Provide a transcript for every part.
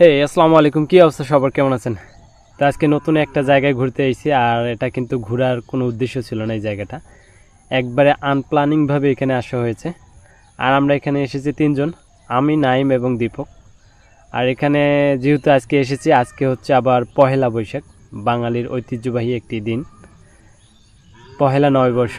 হে, আসসালামু আলাইকুম। কী অবস্থা সবার? কেমন আছেন? তো আজকে নতুন একটা জায়গায় ঘুরতে এসেছি, আর এটা কিন্তু ঘোরার কোনো উদ্দেশ্য ছিল না এই জায়গাটা। একবারে আনপ্লানিংভাবে এখানে আসা হয়েছে। আর আমরা এখানে এসেছি তিনজন, আমি, নাইম এবং দীপক। আর এখানে যেহেতু আজকে এসেছি, আজকে হচ্ছে আবার পহেলা বৈশাখ, বাঙালির ঐতিহ্যবাহী একটি দিন। পহেলা নববর্ষ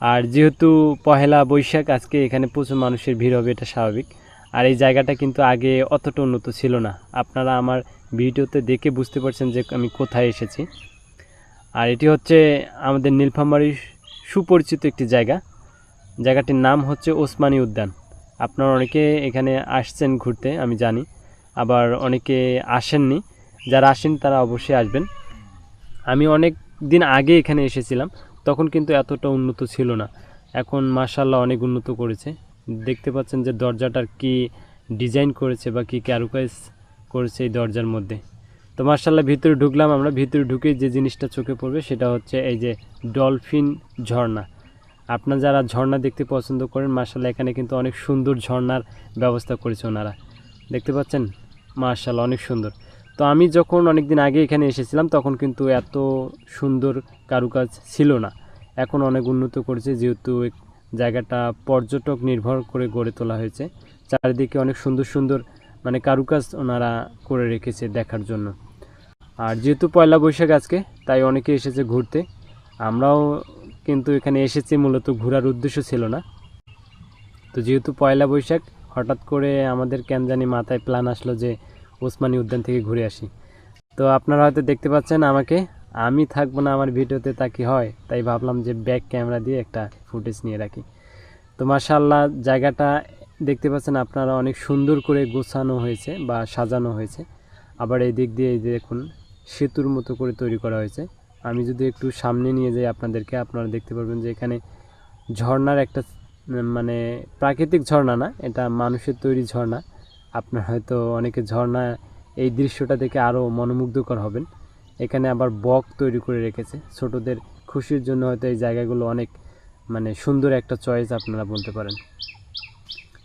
আর যেহেতু পহেলা বৈশাখ, আজকে এখানে প্রচুর মানুষের ভিড় হবে, এটা স্বাভাবিক। আর এই জায়গাটা কিন্তু আগে অতটা উন্নত ছিল না। আপনারা আমার ভিডিওতে দেখে বুঝতে পারছেন যে আমি কোথায় এসেছি। আর এটি হচ্ছে আমাদের নীলফামারীর সুপরিচিত একটি জায়গা। জায়গাটির নাম হচ্ছে ওসমানী উদ্যান। আপনারা অনেকে এখানে আসছেন ঘুরতে, আমি জানি। আবার অনেকে আসেননি। যারা আসেন তারা অবশ্যই আসবেন। আমি অনেক দিন আগে এখানে এসেছিলাম। তখন কিন্তু এতটা উন্নত ছিল না। এখন মার্শাল্লাহ অনেক উন্নত করেছে। দেখতে পাচ্ছেন যে দরজাটার কি ডিজাইন করেছে বা কি ক্যারুকাইজ করেছে এই দরজার মধ্যে। তো মার্শাল্লাহ ভিতরে ঢুকলাম আমরা, ভিতরে ঢুকে যে জিনিসটা চোখে পড়বে সেটা হচ্ছে এই যে ডলফিন ঝর্ণা। আপনারা যারা ঝর্ণা দেখতে পছন্দ করেন মার্শাল্লাহ এখানে কিন্তু অনেক সুন্দর ঝর্ণার ব্যবস্থা করেছে ওনারা। দেখতে পাচ্ছেন? মার্শাল্লাহ অনেক সুন্দর। তো আমি যখন অনেক দিন আগে এখানে এসেছিলাম, তখন কিন্তু এত সুন্দর কারুকাজ ছিল না। এখন অনেক উন্নত করেছে, যেহেতু জায়গাটা পর্যটক নির্ভর করে গড়ে তোলা হয়েছে। চারিদিকে অনেক সুন্দর সুন্দর মানে কারুকাজ ওনারা করে রেখেছে দেখার জন্য। আর যেহেতু পয়লা বৈশাখ আজকে, তাই অনেকে এসেছে ঘুরতে। আমরাও কিন্তু এখানে এসেছি, মূলত ঘোরার উদ্দেশ্য ছিল না। তো যেহেতু পয়লা বৈশাখ, হঠাৎ করে আমাদের কেন জানি মাথায় প্ল্যান আসলো যে ওসমানী উদ্যান থেকে ঘুরে আসি। তো আপনারা হয়তো দেখতে পাচ্ছেন আমাকে আমি থাকব না আমার ভিডিওতে, তা কি হয়? তাই ভাবলাম যে ব্যাক ক্যামেরা দিয়ে একটা ফুটেজ নিয়ে রাখি। তো মাশাল্লাহ জায়গাটা দেখতে পাচ্ছেন আপনারা অনেক সুন্দর করে গোছানো হয়েছে বা সাজানো হয়েছে। আবার এই দিক দিয়ে এই দেখুন, সেতুর মতো করে তৈরি করা হয়েছে। আমি যদি একটু সামনে নিয়ে যাই আপনাদেরকে, আপনারা দেখতে পারবেন যে এখানে ঝর্ণার একটা মানে প্রাকৃতিক ঝর্ণা না, এটা মানুষের তৈরি ঝর্ণা। আপনার হয়তো অনেকে ঝর্ণা এই দৃশ্যটা দেখে আরও মনোমুগ্ধকর হবেন। এখানে আবার বক তৈরি করে রেখেছে। ছোটদের খুশির জন্য হয়তো এই জায়গাগুলো অনেক মানে সুন্দর একটা চয়েস আপনারা বলতে পারেন।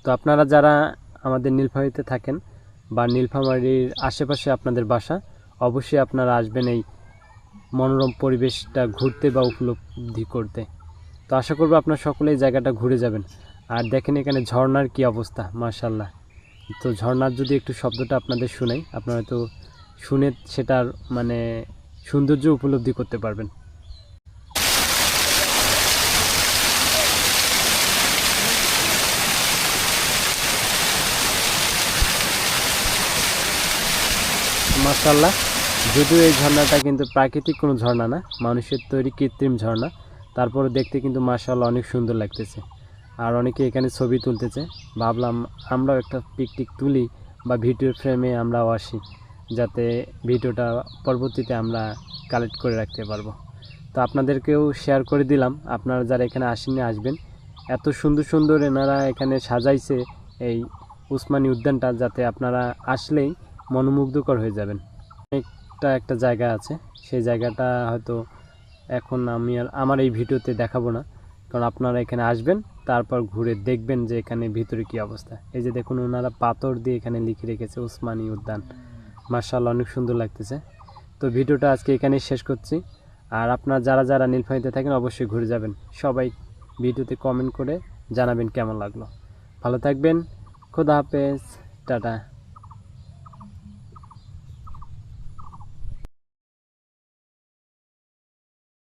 তো আপনারা যারা আমাদের নীলফামারিতে থাকেন বা নীলফামারির আশেপাশে আপনাদের বাসা, অবশ্যই আপনারা আসবেন এই মনোরম পরিবেশটা ঘুরতে বা উপলব্ধি করতে। তো আশা করব আপনার সকলে এই জায়গাটা ঘুরে যাবেন। আর দেখেন এখানে ঝর্ণার কি অবস্থা মার্শাল্লাহ তো ঝর্ণার যদি একটু শব্দটা আপনাদের শুনাই, আপনারা তো শুনে সেটার মানে সৌন্দর্য উপলব্ধি করতে পারবেন। মার্শাল্লাহ যদিও এই ঝর্ণাটা কিন্তু প্রাকৃতিক কোনো ঝর্ণা না, মানুষের তৈরি কৃত্রিম ঝর্ণা। তারপরে দেখতে কিন্তু মার্শাল্লাহ অনেক সুন্দর লাগতেছে। আর অনেকে এখানে ছবি তুলতেছে। ভাবলাম আমরাও একটা পিকটিক তুলি বা ভিডিও ফ্রেমে আমরাও আসি। যাতে ভিডিওটা পরবর্তীতে আমরা কালেক্ট করে রাখতে পারব। তো আপনাদেরকেও শেয়ার করে দিলাম। আপনারা যারা এখানে আসেননি, আসবেন। এত সুন্দর সুন্দর এনারা এখানে সাজাইছে এই উসমানী উদ্যানটা যাতে আপনারা আসলেই মনোমুগ্ধকর হয়ে যাবেন। অনেকটা একটা জায়গা আছে। সেই জায়গাটা হয়তো এখন আমি আর আমার এই ভিডিওতে দেখাবো না। কারণ আপনারা এখানে আসবেন, তারপর ঘুরে দেখবেন যে এখানে ভিতরে কি অবস্থা। এই যে দেখুন, ওনারা পাথর দিয়ে এখানে লিখে রেখেছে উসমানী উদ্যান। মার্শাল অনেক সুন্দর লাগতেছে। তো ভিডিওটা আজকে এখানেই শেষ করছি। আর আপনার যারা যারা নীলফাইতে থাকেন, অবশ্যই ঘুরে যাবেন। সবাই ভিডিওতে কমেন্ট করে জানাবেন কেমন লাগল। ভালো থাকবেন। খোদা হাফেজ। টাটা।